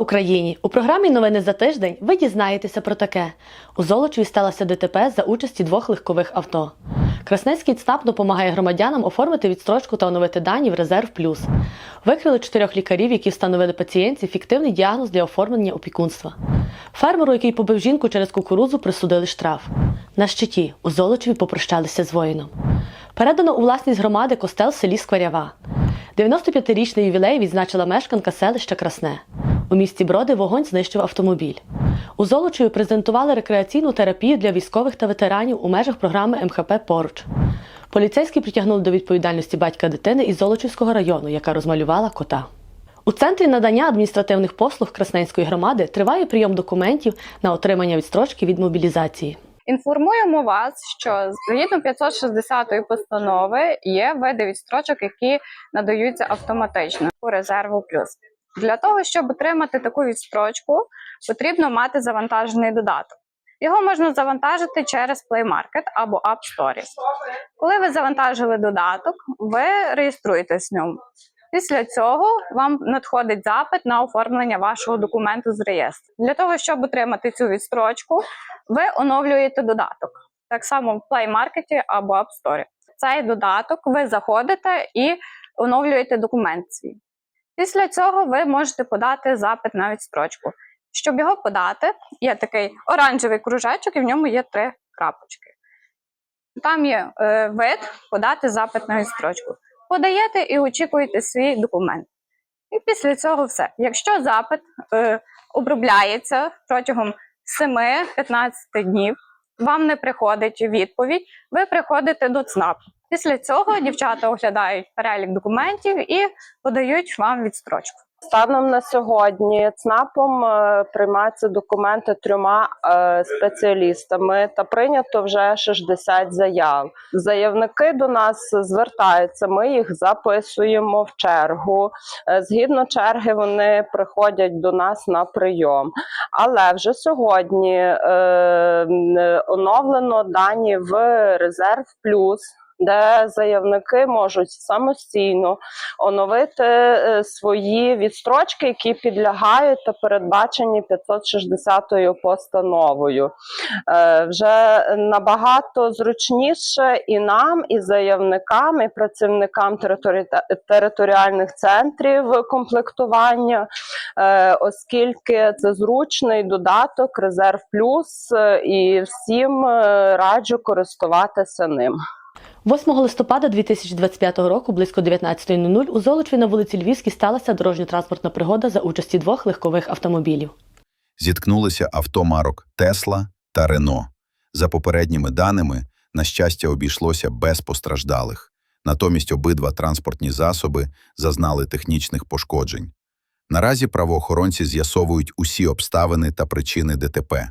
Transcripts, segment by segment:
Україні! У програмі Новини за тиждень ви дізнаєтеся про таке. У Золочеві сталося ДТП за участі двох легкових авто. Краснецький ЦНАП допомагає громадянам оформити відстрочку та оновити дані в Резерв Плюс. Викрили чотирьох лікарів, які встановили пацієнтці фіктивний діагноз для оформлення опікунства. Фермеру, який побив жінку через кукурудзу, присудили штраф. На щиті у Золочеві попрощалися з воїном. Передано у власність громади костел в селі Скварява. 95-річний ювілей відзначила мешканка селища Красне. У місті Броди вогонь знищив автомобіль. У Золочеві презентували рекреаційну терапію для військових та ветеранів у межах програми МХП Поруч. Поліцейські притягнули до відповідальності батька дитини із Золочівського району, яка розмалювала кота. У центрі надання адміністративних послуг Красненської громади триває прийом документів на отримання відстрочки від мобілізації. Інформуємо вас, що згідно 560 постанови є види відстрочок, які надаються автоматично у резерву плюс. Для того, щоб отримати таку відстрочку, потрібно мати завантажений додаток. Його можна завантажити через Play Market або App Store. Коли ви завантажили додаток, ви реєструєтесь в ньому. Після цього вам надходить запит на оформлення вашого документу з реєстру. Для того, щоб отримати цю відстрочку, ви оновлюєте додаток. Так само в Play Market або App Store. Цей додаток ви заходите і оновлюєте документ свій. Після цього ви можете подати запит на відстрочку. Щоб його подати, є такий оранжевий кружечок, і в ньому є три крапочки. Там є е, вид подати запит на відстрочку. Подаєте і очікуєте свій документ. І після цього все. Якщо запит е, обробляється протягом 7-15 днів, вам не приходить відповідь, ви приходите до ЦНАП. Після цього дівчата оглядають перелік документів і подають вам відстрочку. Станом на сьогодні ЦНАПом е, приймаються документи трьома е, спеціалістами та прийнято вже 60 заяв. Заявники до нас звертаються. Ми їх записуємо в чергу. Е, Згідно черги, вони приходять до нас на прийом. Але вже сьогодні оновлено дані в резерв плюс. Де заявники можуть самостійно оновити е, свої відстрочки, які підлягають та передбачені 560 постановою. Е, Вже набагато зручніше і нам, і заявникам, і працівникам територі... територіальних центрів комплектування, е, оскільки це зручний додаток Резерв Плюс, і всім раджу користуватися ним. 8 листопада 2025 року близько 19.00 у Золочеві на вулиці Львівській сталася дорожньо-транспортна пригода за участі двох легкових автомобілів. зіткнулися авто марок Тесла та Рено. За попередніми даними, на щастя, обійшлося без постраждалих. Натомість обидва транспортні засоби зазнали технічних пошкоджень. Наразі правоохоронці з'ясовують усі обставини та причини ДТП.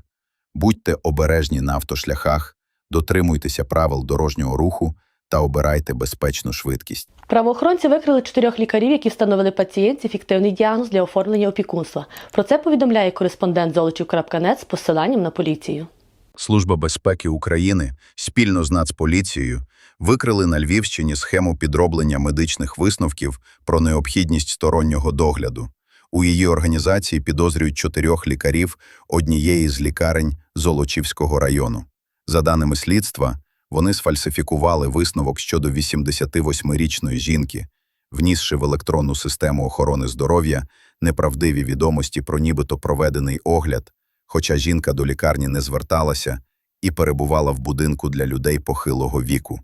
Будьте обережні на автошляхах, дотримуйтеся правил дорожнього руху та обирайте безпечну швидкість. Правоохоронці викрили чотирьох лікарів, які встановили пацієнтці фіктивний діагноз для оформлення опікунства. Про це повідомляє кореспондент Золочів.нет з посиланням на поліцію. Служба безпеки України спільно з Нацполіцією викрили на Львівщині схему підроблення медичних висновків про необхідність стороннього догляду. У її організації підозрюють чотирьох лікарів однієї з лікарень Золочівського району. За даними слідства, вони сфальсифікували висновок щодо 88-річної жінки, внісши в електронну систему охорони здоров'я неправдиві відомості про нібито проведений огляд, хоча жінка до лікарні не зверталася і перебувала в будинку для людей похилого віку.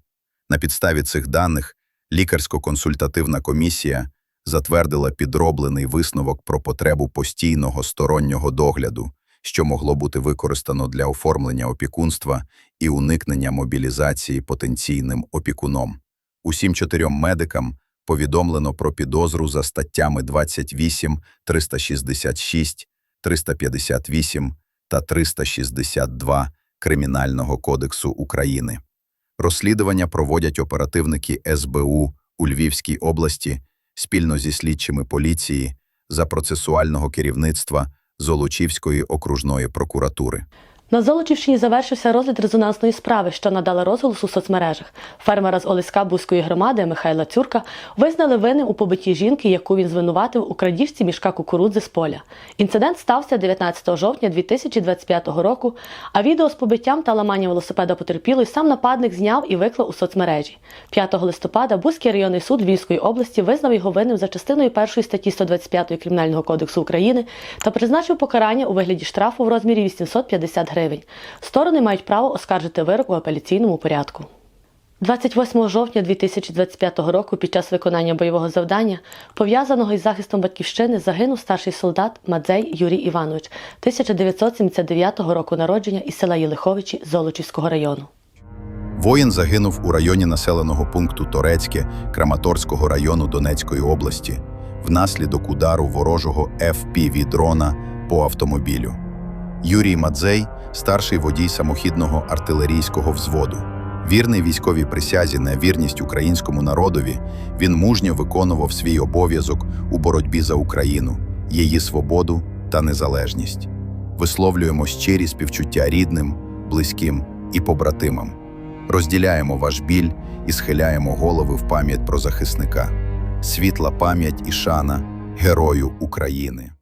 На підставі цих даних лікарсько-консультативна комісія затвердила підроблений висновок про потребу постійного стороннього догляду, що могло бути використано для оформлення опікунства і уникнення мобілізації потенційним опікуном. Усім чотирьом медикам повідомлено про підозру за статтями 28, 366, 358 та 362 Кримінального кодексу України. Розслідування проводять оперативники СБУ у Львівській області спільно зі слідчими поліції за процесуального керівництва Золочівської окружної прокуратури. На Золочівщині завершився розгляд резонансної справи, що надала розголос у соцмережах. Фермера з Олеська Бузької громади Михайла Цюрка визнали винним у побитті жінки, яку він звинуватив у крадіжці мішка кукурудзи з поля. Інцидент стався 19 жовтня 2025 року, а відео з побиттям та ламанням велосипеда потерпілої сам нападник зняв і виклав у соцмережі. 5 листопада Бузький районний суд Львівської області визнав його винним за частиною першої статті 125 Кримінального кодексу України та призначив покарання у вигляді штрафу в розмірі 850 гривень. Сторони мають право оскаржити вирок у апеляційному порядку. 28 жовтня 2025 року під час виконання бойового завдання, пов'язаного із захистом батьківщини, загинув старший солдат Мадзей Юрій Іванович 1979 року народження із села Єлиховичі Золочівського району. Воїн загинув у районі населеного пункту Торецьке Краматорського району Донецької області внаслідок удару ворожого FPV-дрона по автомобілю. Юрій Мадзей – старший водій самохідного артилерійського взводу. Вірний військовій присязі на вірність українському народові, він мужньо виконував свій обов'язок у боротьбі за Україну, її свободу та незалежність. Висловлюємо щирі співчуття рідним, близьким і побратимам. Розділяємо ваш біль і схиляємо голови в пам'ять про захисника. Світла пам'ять і шана герою України.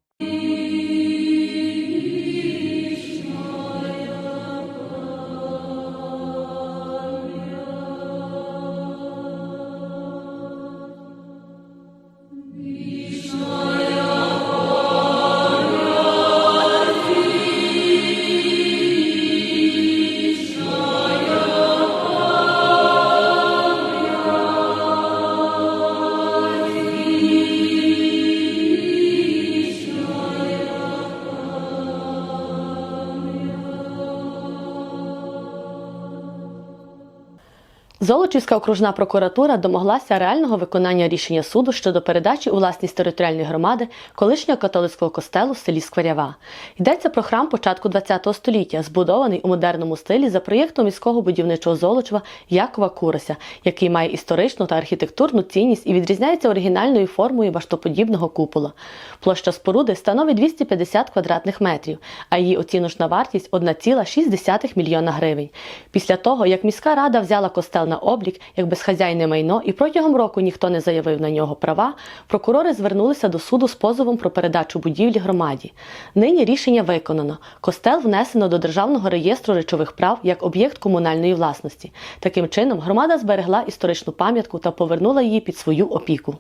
Золочівська окружна прокуратура домоглася реального виконання рішення суду щодо передачі у власність територіальної громади колишнього католицького костелу в селі Скварява. Йдеться про храм початку ХХ століття, збудований у модерному стилі за проєктом міського будівничого Золочева Якова Курася, який має історичну та архітектурну цінність і відрізняється оригінальною формою баштоподібного купола. Площа споруди становить 250 квадратних метрів, а її оціночна вартість 1,6 мільйона гривень. Після того, як міська рада взяла костел на облік як безхазяйне майно і протягом року ніхто не заявив на нього права, прокурори звернулися до суду з позовом про передачу будівлі громаді. Нині рішення виконано. Костел внесено до Державного реєстру речових прав як об'єкт комунальної власності. Таким чином, громада зберегла історичну пам'ятку та повернула її під свою опіку.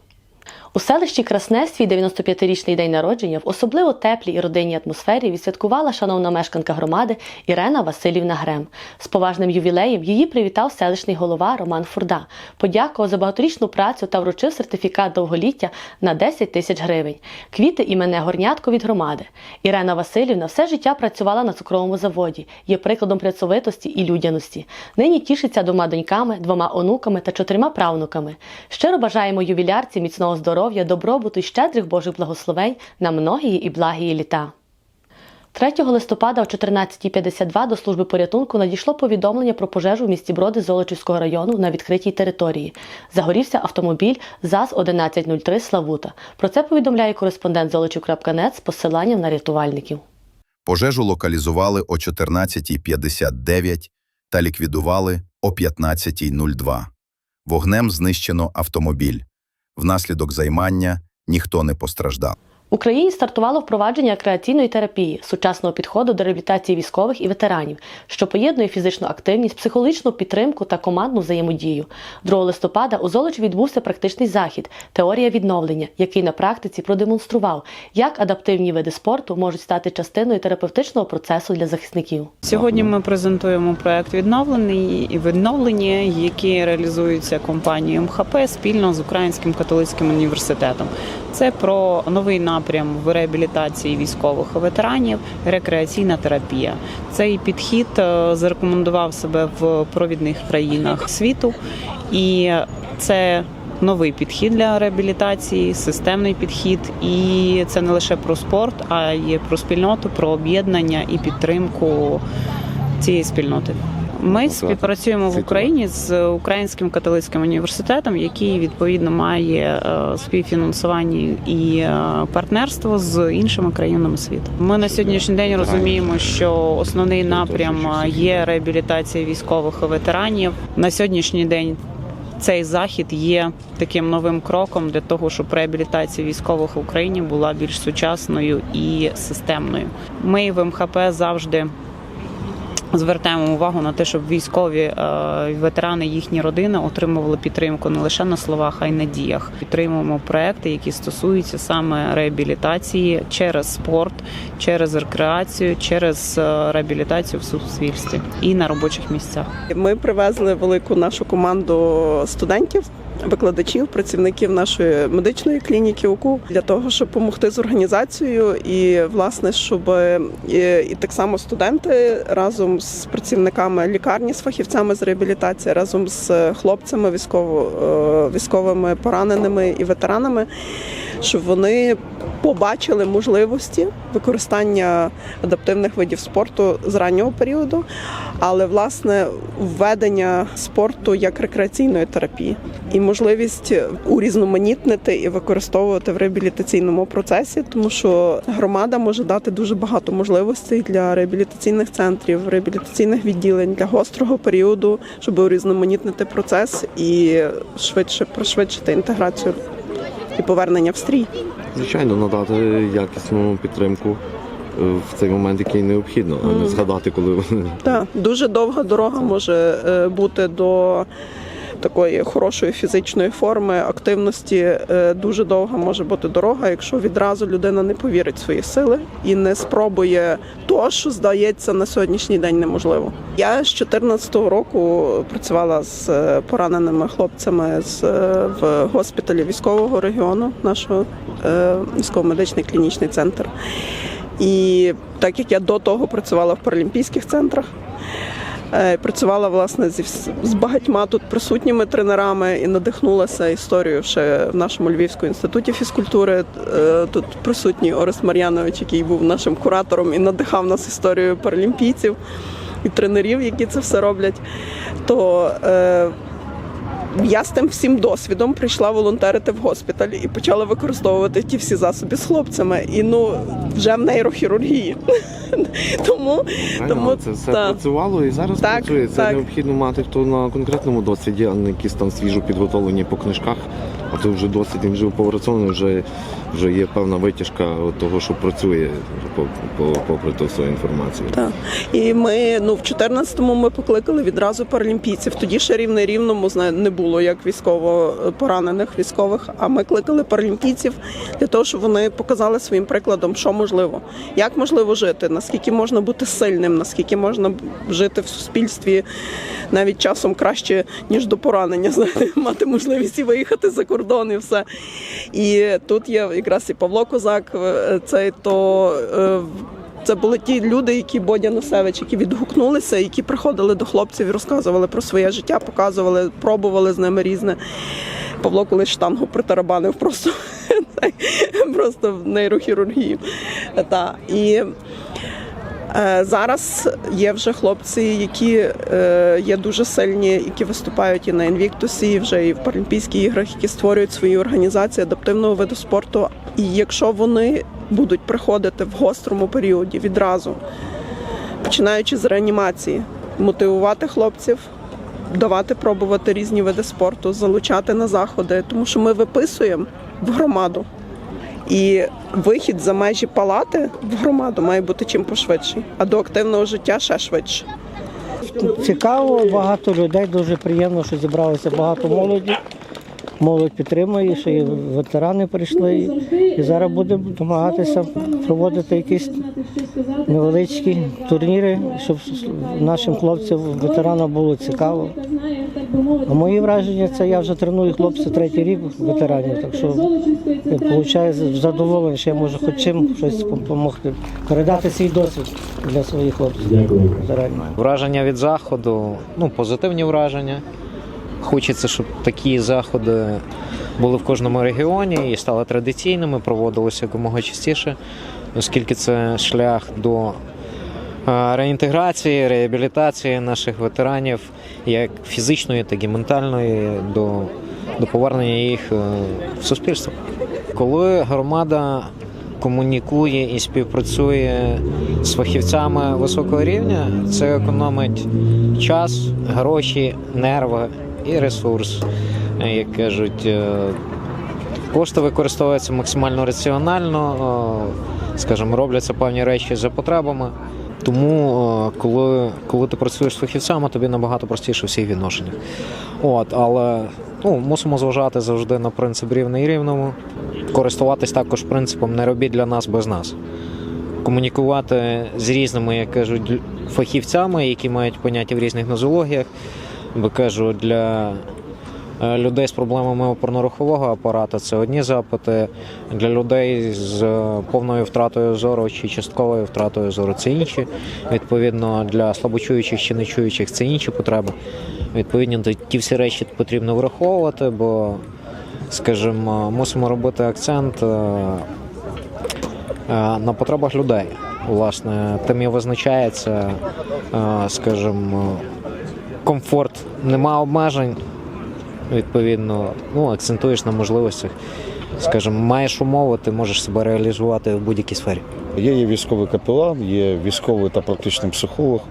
У селищі Красне свій 95-річний день народження в особливо теплій і родинній атмосфері відсвяткувала шановна мешканка громади Ірена Васильівна Грем. З поважним ювілеєм її привітав селищний голова Роман Фурда, подякував за багаторічну працю та вручив сертифікат довголіття на 10 тисяч гривень. Квіти імене горнятко від громади. Ірена Васильівна все життя працювала на цукровому заводі, є прикладом працьовитості і людяності. Нині тішиться двома доньками, двома онуками та чотирма правнуками. Щиро бажаємо ювілярці міцного здоров'я, добробуту і щедрих Божих благословень на многії і благії літа. 3 листопада о 14.52 до служби порятунку надійшло повідомлення про пожежу в місті Броди Золочівського району на відкритій території. Загорівся автомобіль ЗАЗ-1103 Славута. Про це повідомляє кореспондент Золочів.нет з посиланням на рятувальників. Пожежу локалізували о 14.59 та ліквідували о 15.02. Вогнем знищено автомобіль. Внаслідок займання ніхто не постраждав. Україні стартувало впровадження креаційної терапії, сучасного підходу до реабілітації військових і ветеранів, що поєднує фізичну активність, психологічну підтримку та командну взаємодію. 2 листопада у Золочі відбувся практичний захід Теорія відновлення, який на практиці продемонстрував, як адаптивні види спорту можуть стати частиною терапевтичного процесу для захисників. Сьогодні ми презентуємо проект відновлений і відновлені, які реалізуються компанією МХП спільно з Українським католицьким університетом. Це про новий напрям в реабілітації військових ветеранів, рекреаційна терапія. Цей підхід е, зарекомендував себе в провідних країнах світу, і це новий підхід для реабілітації, системний підхід. І це не лише про спорт, а й про спільноту, про об'єднання і підтримку цієї спільноти. Ми співпрацюємо в. Україні з Українським католицьким університетом, який відповідно має е, співфінансування і е, партнерство з іншими країнами світу. Ми на сьогоднішній день розуміємо, що основний напрям е, є реабілітація військових і ветеранів. На сьогоднішній день цей захід є таким новим кроком для того, щоб реабілітація військових в Україні була більш сучасною і системною. Ми в МХП завжди звертаємо увагу на те, щоб військові е, ветерани, їхні родини отримували підтримку не лише на словах, а й на діях. Підтримуємо проекти, які стосуються саме реабілітації через спорт, через рекреацію, через е, реабілітацію в суспільстві і на робочих місцях. Ми привезли велику нашу команду студентів. Викладачів, працівників нашої медичної клініки УКУ для того, щоб допомогти з організацією, і власне, щоб і, і так само студенти разом з працівниками лікарні, з фахівцями з реабілітації, разом з хлопцями, військово е, військовими пораненими і ветеранами, щоб вони побачили можливості використання адаптивних видів спорту з раннього періоду, але власне введення спорту як рекреаційної терапії. І можливість урізноманітнити і використовувати в реабілітаційному процесі, тому що громада може дати дуже багато можливостей для реабілітаційних центрів, реабілітаційних відділень для гострого періоду, щоб урізноманітнити процес і швидше пришвидшити інтеграцію і повернення в стрій. Звичайно, надати якісну підтримку е, в цей момент, який необхідно, а не згадати, коли вони Так, дуже довга дорога може е, бути до такої хорошої фізичної форми, активності. Е, Дуже довга може бути дорога, якщо відразу людина не повірить в свої сили і не спробує то, що здається на сьогоднішній день неможливо. Я з 2014 року працювала з е, пораненими хлопцями з е, в госпіталі військового регіону, нашого військово-медичний клінічний центр. І так як я до того працювала в паралімпійських центрах, працювала власне зі з багатьма тут присутніми тренерами і надихнулася історією ще в нашому Львівському інституті фізкультури. Е, Тут присутній Орес Мар'янович, який був нашим куратором і надихав нас історією паралімпійців і тренерів, які це все роблять. То е, я з тим всім досвідом прийшла волонтерити в госпіталь і почала використовувати ті всі засоби з хлопцями. І ну вже в нейрохірургії. Тому, тому це все та. працювало і зараз Так, працює. Це так. необхідно мати то на конкретному досвіді, а не якісь там свіжо підготовлені по книжках. А то вже досвід він вже попрацьований, вже, вже є певна витяжка того, що працює по- по- попри ту всю інформацію. Так. І ми ну в 14-му ми покликали відразу паралімпійців. Тоді ще рівне рівному не було як військово поранених військових. А ми кликали паралімпійців для того, щоб вони показали своїм прикладом, що можливо, як можливо жити, наскільки можна бути сильним, наскільки можна жити в суспільстві навіть часом краще ніж до поранення. Знаєте, мати можливість і виїхати за кордон, і все. І тут є якраз і Павло Козак, е, цей то. Це були ті люди, які Бодя Носевич, які відгукнулися, які приходили до хлопців і розказували про своє життя, показували, пробували з ними різне. Павло колись штангу притарабанив просто, просто в нейрохірургії. Та. І Зараз є вже хлопці, які е, є дуже сильні, які виступають і на інвіктусі, і вже і в Паралімпійських іграх, які створюють свої організації адаптивного виду спорту. І якщо вони будуть приходити в гострому періоді відразу, починаючи з реанімації, мотивувати хлопців. Давати пробувати різні види спорту, залучати на заходи, тому що ми виписуємо в громаду. І вихід за межі палати в громаду має бути чим пошвидше, а до активного життя ще швидше. Цікаво, багато людей, дуже приємно, що зібралося багато молоді. Молодь підтримує, ще і ветерани прийшли. І зараз будемо намагатися проводити якісь невеличкі турніри, щоб нашим хлопцям, ветеранам було цікаво. А мої враження це я вже треную хлопців третій рік ветеранів, так що получаю задоволення, що я можу хоч чим щось допомогти, передати свій досвід для своїх хлопців. Враження від заходу, ну, позитивні враження. Хочеться, щоб такі заходи були в кожному регіоні і стали традиційними, проводилися якомога частіше, оскільки це шлях до е, реінтеграції, реабілітації наших ветеранів, як фізичної, так і ментальної, до, до повернення їх е, в суспільство. Коли громада комунікує і співпрацює з фахівцями високого рівня, це економить час, гроші, нерви і ресурс. Е, Як кажуть, е, кошти використовуються максимально раціонально, е, скажімо, робляться певні речі за потребами. Тому, коли, коли ти працюєш з фахівцями, тобі набагато простіше всіх відношеннях. От, але ну, мусимо зважати завжди на принцип рівний рівному, користуватись також принципом не робіть для нас без нас. Комунікувати з різними, як кажуть, фахівцями, які мають поняття в різних нозологіях, бо кажу, для е, людей з проблемами опорно-рухового апарату це одні запити, для людей з е, повною втратою зору чи частковою втратою зору це інші. Відповідно, для слабочуючих чи нечуючих це інші потреби. Відповідно, ті всі речі потрібно враховувати, бо, скажімо, мусимо робити акцент е, на потребах людей. Власне, тим і визначається, скажімо, комфорт, нема обмежень. Відповідно, ну, акцентуєш на можливостях. Скажімо, маєш умови, ти можеш себе реалізувати в будь-якій сфері. Є, є військовий капелан, є військовий та практичний психолог,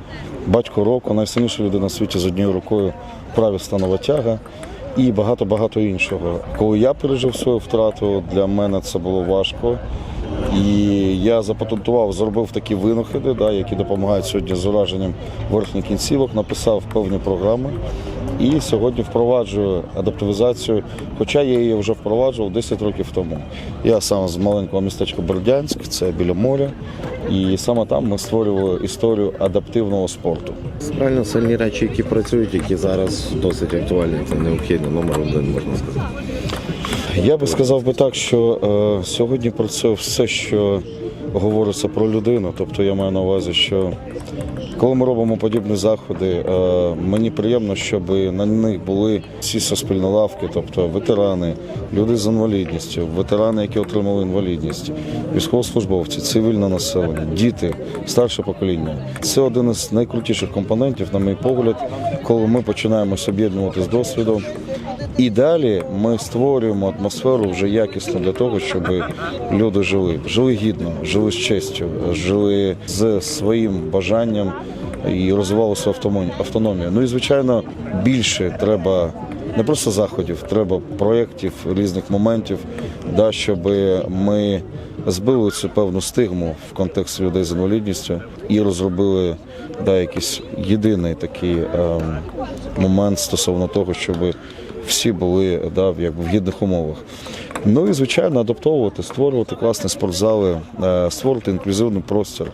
батько року, найсильніша людина на світі з однією рукою праві станова тяга і багато-багато іншого. Коли я пережив свою втрату, для мене це було важко. І я запатентував, зробив такі винахіди, да, які допомагають сьогодні з ураженням верхніх кінцівок, написав певні програми. І сьогодні впроваджую адаптивізацію, хоча я її вже впроваджував 10 років тому. Я сам з маленького містечка Бердянськ, це біля моря, і саме там ми створювали історію адаптивного спорту. Правильно сильні речі, які працюють, які зараз досить актуальні. Це необхідно номер один, можна сказати. Я би сказав би так, що е, сьогодні працює все, що говориться про людину. Тобто я маю на увазі, що коли ми робимо подібні заходи, е, мені приємно, щоб на них були всі суспільні лавки, тобто ветерани, люди з інвалідністю, ветерани, які отримали інвалідність, військовослужбовці, цивільне населення, діти, старше покоління. Це один із найкрутіших компонентів, на мій погляд, коли ми починаємо об'єднувати з досвідом. І далі ми створюємо атмосферу вже якісно для того, щоб люди жили, жили гідно, жили з честю, жили з своїм бажанням і розвивали свою автономію. Ну і звичайно, більше треба не просто заходів, треба проєктів, різних моментів, да, щоб ми збили цю певну стигму в контексті людей з інвалідністю і розробили да, якийсь єдиний такий ем, момент стосовно того, щоб всі були да, якби в гідних умовах. Ну і звичайно, адаптовувати, створювати класні спортзали, е, створити інклюзивний простір,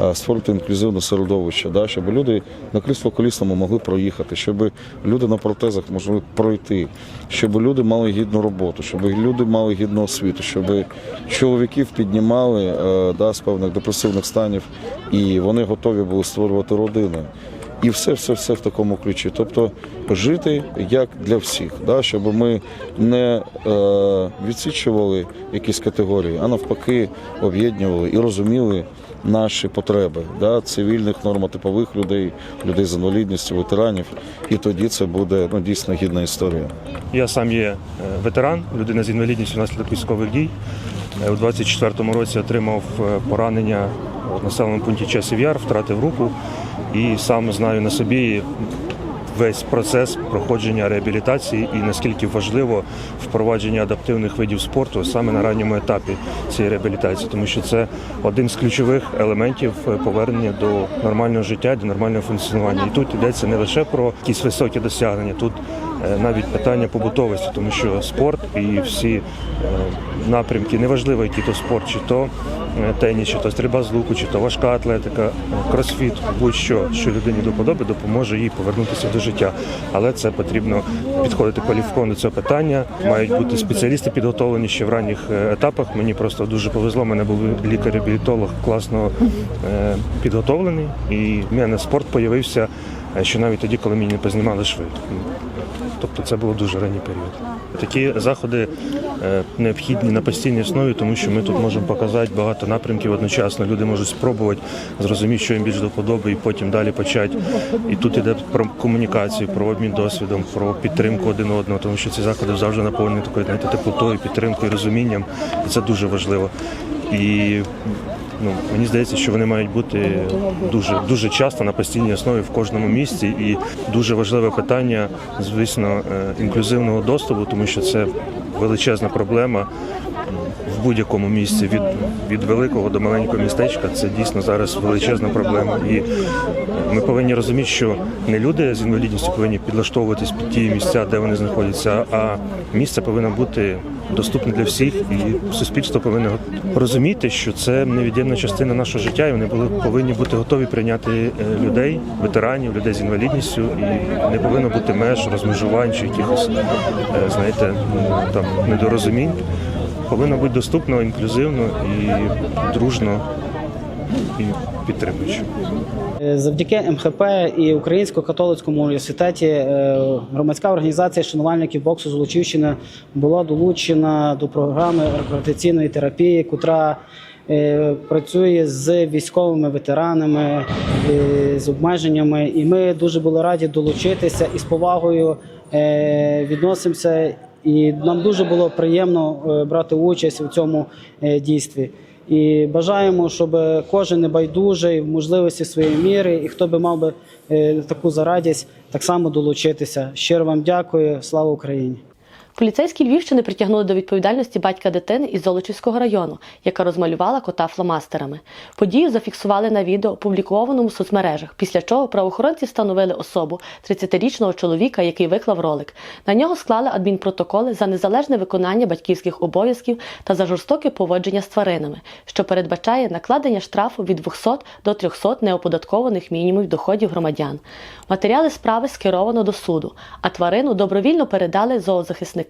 е, створити інклюзивне середовище, да, щоб люди на крісло колісному могли проїхати, щоб люди на протезах могли пройти, щоб люди мали гідну роботу, щоб люди мали гідну освіту, щоб чоловіків піднімали е, да, з певних депресивних станів, і вони готові були створювати родини. І все, все, все в такому ключі. Тобто жити як для всіх, да? щоб ми не е, відсічували якісь категорії, а навпаки, об'єднували і розуміли наші потреби да? цивільних нормотипових людей, людей з інвалідністю, ветеранів. І тоді це буде ну, дійсно гідна історія. Я сам є е, ветеран, людина з інвалідністю внаслідок військових дій. Е, У 24-му році отримав е, поранення в населеному пункті Часів Яр, втратив руку і сам знаю на собі весь процес проходження реабілітації і наскільки важливо впровадження адаптивних видів спорту саме на ранньому етапі цієї реабілітації, тому що це один з ключових елементів е, повернення до нормального життя, до нормального функціонування. І тут йдеться не лише про якісь високі досягнення, тут е, навіть питання побутовості, тому що спорт і всі е, напрямки, неважливо, який то спорт, чи то теніс, чи то стрільба з луку, чи то важка атлетика, кросфіт, будь-що, що людині до подоби, допоможе їй повернутися до життя. Але це потрібно підходити кваліфіковано до цього питання. Мають бути спеціалісти підготовлені ще в ранніх е, етапах. Мені просто дуже повезло. Мене був лікар-реабілітолог класно е, підготовлений, і в мене спорт появився е, що навіть тоді, коли мені не познімали шви. Тобто це було дуже ранній період. Такі заходи е, необхідні на постійній основі, тому що ми тут можемо показати багато напрямків одночасно. Люди можуть спробувати зрозуміти, що їм більш до вподоби, і потім далі почати. І тут іде про комунікацію, про обмін досвідом, про підтримку один одного, тому що ці заходи завжди наповнені такою знаєте, теплотою, підтримкою, розумінням, і це дуже важливо. І ну, мені здається, що вони мають бути дуже дуже часто на постійній основі в кожному місці. І дуже важливе питання, звісно, е, інклюзивного доступу, тому що це величезна проблема в будь-якому місці від, від великого до маленького містечка. Це дійсно зараз величезна проблема. І ми повинні розуміти, що не люди з інвалідністю повинні підлаштовуватись під ті місця, де вони знаходяться, а місце повинно бути доступне для всіх, і суспільство повинно розуміти, що це невід'ємна частина нашого життя, і вони були повинні бути готові прийняти е, людей, ветеранів, людей з інвалідністю, і не повинно бути меж, розмежувань чи якихось, е, знаєте, там недорозумінь. Повинно бути доступно, інклюзивно і дружно і підтримуючи. Завдяки МХП і Українському католицькому університеті е, громадська організація шанувальників боксу Золочівщина була долучена до програми рекреаційної терапії, котра е, працює з військовими ветеранами е, з обмеженнями. І ми дуже були раді долучитися і з повагою відносимося. І нам дуже було приємно е, брати участь у цьому е, дійстві. І бажаємо, щоб кожен небайдужий в можливості своєї міри, і хто би мав би е, таку зарадість, так само долучитися. Щиро вам дякую. Слава Україні! Поліцейські Львівщини притягнули до відповідальності батька дитини із Золочівського району, яка розмалювала кота фломастерами. Подію зафіксували на відео, опублікованому в соцмережах, після чого правоохоронці встановили особу 30-річного чоловіка, який виклав ролик. На нього склали адмінпротоколи за незалежне виконання батьківських обов'язків та за жорстоке поводження з тваринами, що передбачає накладення штрафу від 200 до 300 неоподаткованих мінімумів доходів громадян. Матеріали справи скеровано до суду, а тварину добровільно передали зоозахисникам